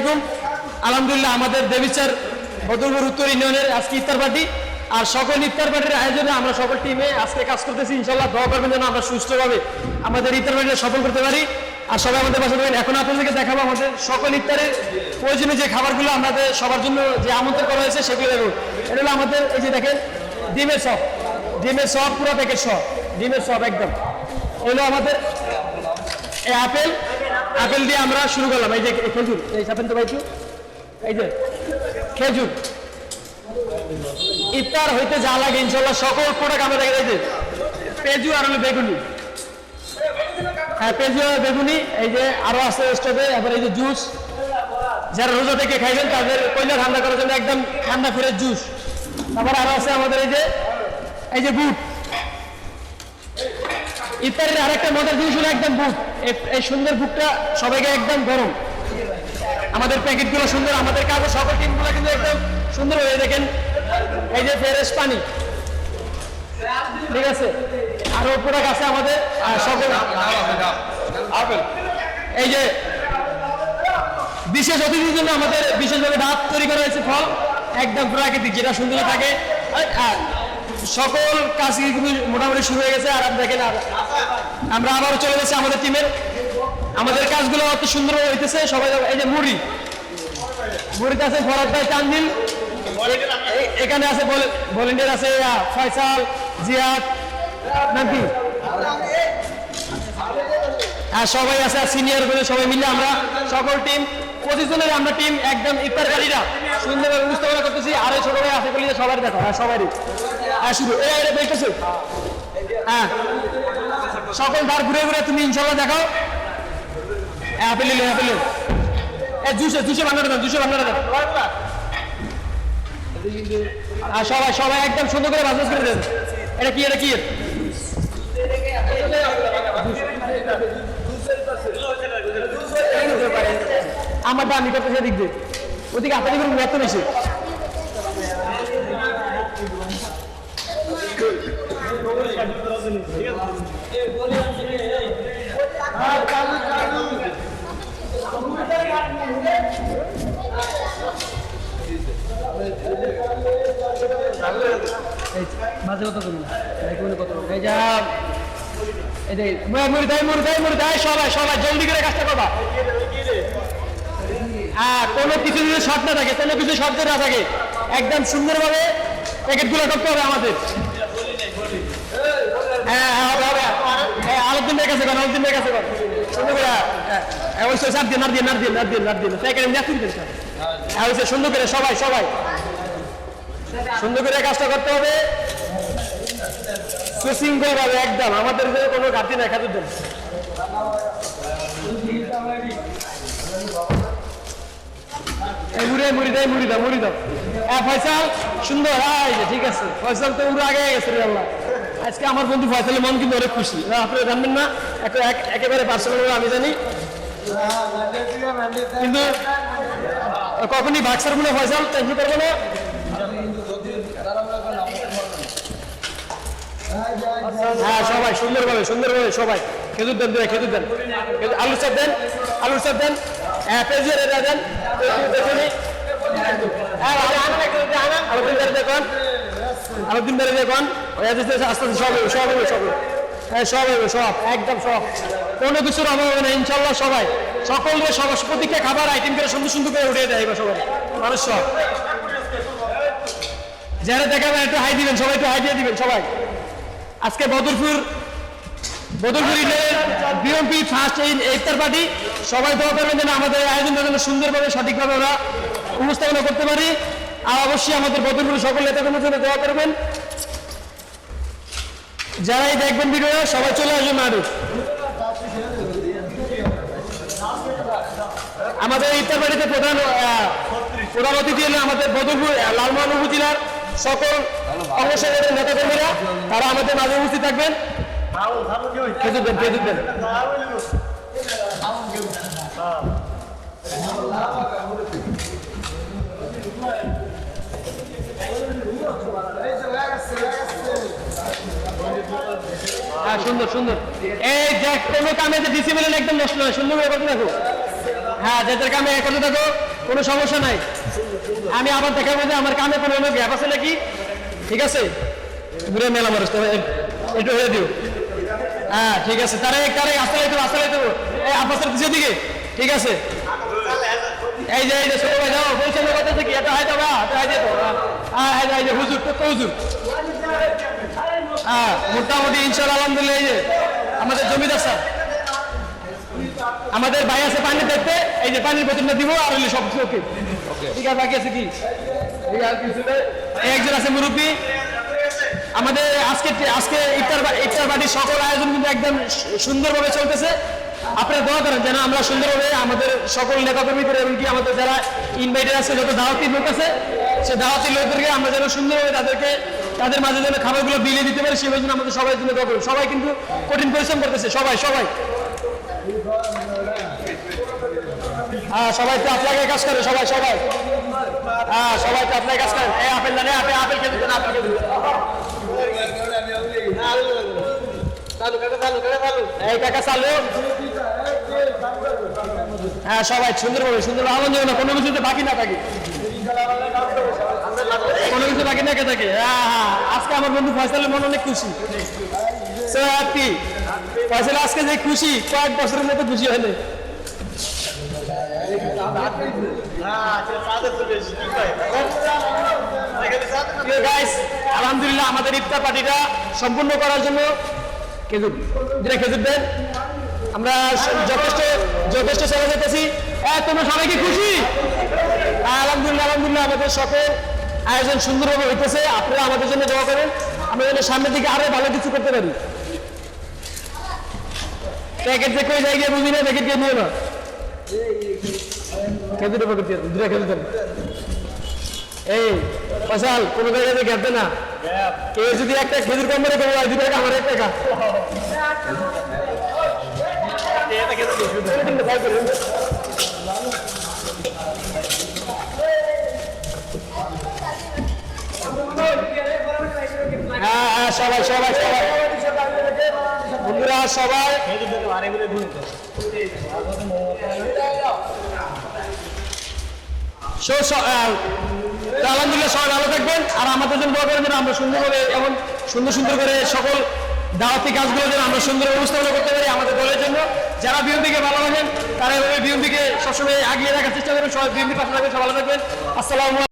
আলাইকুম। আলহামদুলিল্লাহ আমাদের দেবিচার বদরপুর উত্তর ইউনিয়নের আজকে ইফতার পার্টি। আর সকল ইফতার পার্টির আয়োজনে আমরা সকল টিমে আজকে কাজ করতেছি। ইনশাল্লাহ দোয়া করবেন যেন আমরা সুস্থভাবে আমাদের ইফতার পার্টিটা সফল করতে পারি। আর সবাই আমাদের পাশে থাকবেন। এখন আপনাদেরকে দেখাবো আমাদের সকল ইফতারের প্রয়োজনীয় যে খাবারগুলো আমাদের সবার জন্য যে আমন্ত্রণ করা হয়েছে সেগুলো দেখুন। এটা হলো আমাদের এই যে দেখেন, ডিমের সব ডিমের সব পুরো প্যাকেট সব ডিমের সব একদম। এগুলো আমাদের এই আপেল আপেল দিয়ে আমরা শুরু করলাম। এই যে খেজুর, এই সাপেন তো পাইছু এই যে খেজুর। ইফতার হইতে যা লাগে ইনশাল্লাহ সকল প্রোডাক্ট আমরা দেখে দিয়েছি পেঁজু আর হলো বেগুনি। হ্যাঁ পেঁজু আর বেগুনি, এই যে আরও আছে স্টোভে এবার এই যে জুস। যারা রোজা থেকে খাইবেন, তাদের কয়লা ঠান্ডা করার জন্য একদম ঠান্ডা ফ্রেশ জুস। তারপর আরও আছে আমাদের এই যে এই যে বুট। ইফতারের আরেকটা মজার জিনিস হলো একদম বুক এই- সুন্দর বুকটা সবাইকে একদম গরম। আমাদের প্যাকেটগুলো সুন্দর আমাদের কাগজ সকল টিমগুলো কিন্তু একদম সুন্দর হয়ে দেখেন এই যে ফ্রেশ পানি। ঠিক আছে? আরও প্রোডাক্ট আছে আমাদের আর সকল এই যে বিশেষ অতিথির জন্য আমাদের বিশেষভাবে ডাব তৈরি করা হয়েছে ফল। একদম প্রাকৃতিক যেটা সুন্দর থাকে আর সকল কাজ মোটামুটি শুরু হয়ে গেছে, আর দেখেন আমরা আবারও চলে গেছি আমাদের টিমের আমাদের কাজগুলো অত সুন্দর হইতেছে, সবাই এই যে মুড়ি। মুড়িতে আছে ফরাদ ভাই তানজিল এখানে আছে ভলেন্টিয়ার আছে ফয়সাল, জিয়াদ, নাম কি? আর সবাই আছে সিনিয়র বলে সবাই মিলে আমরা সকল টিম পঁচিশ জনের আমরা টিম একদম ইফতারকারীরা। সুন্দরভাবে উপস্থাপনা করতেছি, আর ছোট ভাই আছে বলি সবাই দেখো হ্যাঁ সবারই। হ্যাঁ শুরু হ্যাঁ। সকল ঘুরে ঘুরে তুমি ইনশাল্লাহ অ্যাপেল এ জুসে জুসে দাও জুসে দাও আর সবাই সবাই একদম সুন্দর করে বাজবাজ করে দেন। এটা কি এটা কি? আমার দাম থেকে দিক দিয়ে। ওদিকে আপনাদের এত বেশি জলদি করে কাজটা কোনো কিছু যদি থাকে, কোনো কিছু না থাকে, একদম সুন্দরভাবে প্যাকেটগুলো করতে হবে আমাদের। হ্যাঁ হ্যাঁ হবে হ্যাঁ সুন্দর করে হ্যাঁ সুন্দর করে, সবাই সবাই। সুন্দর করে কাজটা করতে হবে। সুশৃঙ্খল ভাবে একদম, আমাদের কোনো ঘাটতি নাই জন্য মুড়ি দাও হ্যাঁ ফয়সাল, সুন্দর ঠিক আছে। ফয়সাল তো আগে আজকে আমার বন্ধু ফয়সালের মন কিন্তু অনেক খুশি। আপনি জানবেন না এক- এক- একেবারে পার্সোনাল আমি জানি। কিন্তু, কখনই বাক্সার মনে ফয়সাল টেনশন করব না। হ্যাঁ সবাই, সুন্দরভাবে সুন্দরভাবে সবাই। খেজুর দেন দেন খেজুর দেন। খেজুর- আলু চাপ দেন আলু চাপ দেন। হ্যাঁ দেন। হ্যাঁ দিয়ে দিন। আস্তে সব সব সব হ্যাঁ সব একদম সব। কোনো অভাব ইনশাল্লাহ সবাই। সকলের সব প্রত্যেকটা খাবার আইটেম করে সুন্দর সুন্দর করে উঠিয়ে দেয় এবার সবাই। মানুষ সব। যারা দেখাবেন একটু হাই দিবেন, সবাই একটু হাই দিয়ে দিবেন, সবাই। আজকে বদরপুর বদরপুর বিএমপি ফার্স্ট এই ইফতার পার্টি সবাই দোয়া করবেন যেন আমাদের আয়োজনটা যেন সুন্দরভাবে, সঠিকভাবে ওরা উপস্থাপনা করতে পারি। আর অবশ্যই আমাদের বদরপুর সকল নেতাকর্মীর জন্য দোয়া করবেন। যারাই দেখবেন ভিডিও সবাই চলে আসবেন মারুফ আমাদের এই ইফতার পার্টিতে প্রধান প্রধান অতিথি হলো আমাদের বদরপুর লালমোহন উপজেলার সকল অংশগ্রহণের নেতাকর্মীরা, তারা আমাদের মাঝে উপস্থিত থাকবেন। হ্যাঁ সুন্দর সুন্দর। এই দেখ কোনো কামে যে ডিসিপ্লিন একদম নষ্ট নয়, সুন্দর করে করতে থাকো। হ্যাঁ যাদের কামে করতে থাকো, কোনো সমস্যা নাই। আমি আবার দেখাবো যে আমার কানে কোনো গ্যাপ আছে নাকি? ঠিক আছে? ঘুরে মেলা মানুষ একটু হয়ে দিও। হ্যাঁ ঠিক আছে। তারে তারে আসলে তো আসলে তো। এই আব্বাসের পিছের দিকে। ঠিক আছে? এই যে এই যে, ছোট ভাই, যাও বলছেন কথা থেকে এটা হয় তো বা এটা হয় তো হ্যাঁ এই যে এই যে হুজুর, তো হুজুর। হ্যাঁ মোটামুটি ইনশাআল্লাহ, আলহামদুলিল্লাহ, এই যে, আমাদের জমিদার স্যার। আমাদের ভাই আছে পানি দেখতে, এই যে পানির বোতলটা দিব, আর সব, ওকে। ঠিক আছে কি? একজন আছে মুরব্বী। আমাদের আজকে আজকে ইফতার ইফতার বাড়ির সকল আয়োজন কিন্তু একদম সুন্দরভাবে চলতেছে। আপনারা দোয়া করেন যেন আমরা সুন্দরভাবে আমাদের সকল নেতাকর্মীদের এমনকি আমাদের যারা ইনভাইটেড আছে, যত দাওয়াতি লোক আছে, সে দাওয়াতি লোকদেরকে আমরা যেন সুন্দরভাবে তাদেরকে তাদের মাঝে যেন খাবারগুলো বিলিয়ে দিতে পারি, সেই জন্য আমাদের সবাই জন্য দোয়া করুন। সবাই কিন্তু কঠিন পরিশ্রম করতেছে, সবাই সবাই। হ্যাঁ সবাই তো আপনাকে কাজ করে, সবাই সবাই। হ্যাঁ সবাই তো আপনাকে কাজ করেন এই আপেল জানে আপেল আপেল খেতে দেন আপেল দেন এই কাকা চালু। হ্যাঁ সবাই সুন্দরভাবে সুন্দর আনন্দ না, কোনো কিছুতে বাকি না থাকে। কোনো কিছু বাকি না থাকে। হ্যাঁ হ্যাঁ। আজকে আমার বন্ধু ফয়সালের মন অনেক খুশি। সো হ্যাপি ফয়সাল আজকে যে খুশি, কয়েক বছরের মতো খুশি হলে আলহামদুলিল্লাহ আমাদের ইফতার পার্টিটা সম্পূর্ণ করার জন্য খেজুর যেটা খেজুর দেন, আমরা যথেষ্ট যথেষ্ট সেবা যেতেছি তোমরা সবাই কি খুশি? আলহামদুলিল্লাহ আলহামদুলিল্লাহ, আমাদের সকল আয়োজন সুন্দরভাবে হইতেছে। আপনারা আমাদের জন্য দোয়া করেন। আমরা যেন সামনের দিকে আরও ভালো কিছু করতে পারি। প্যাকেট যে কই জায়গায় বুঝি না, প্যাকেট কে নিও। না খেজুরের প্যাকেট দিয়ে দুটা খেজুর এই ফসল কোনো জায়গাতে গ্যাপ না। কেউ যদি একটা খেজুর কম করে দেবো দুই টাকা, আমার এক টাকা। হ্যাঁ হ্যাঁ সবাই সবাই সবাই। বন্ধুরা, সবাই। আলহামদুলিল্লাহ সবাই ভালো থাকবেন। আর আমাদের জন্য দোয়া করেন আমরা সুন্দরভাবে এমন সুন্দর সুন্দর করে সকল দাওয়াতি কাজগুলো যেন আমরা সুন্দর উপস্থাপনা করতে পারি আমাদের দলের জন্য। যারা বিএমপিকে ভালো লাগেন তারা এভাবে বিএমপিকে সবসময় আগিয়ে রাখার চেষ্টা করবেন। সবাই বিএনপি পাশে থাকবেন, সবাই ভালো থাকবেন। আসসালামু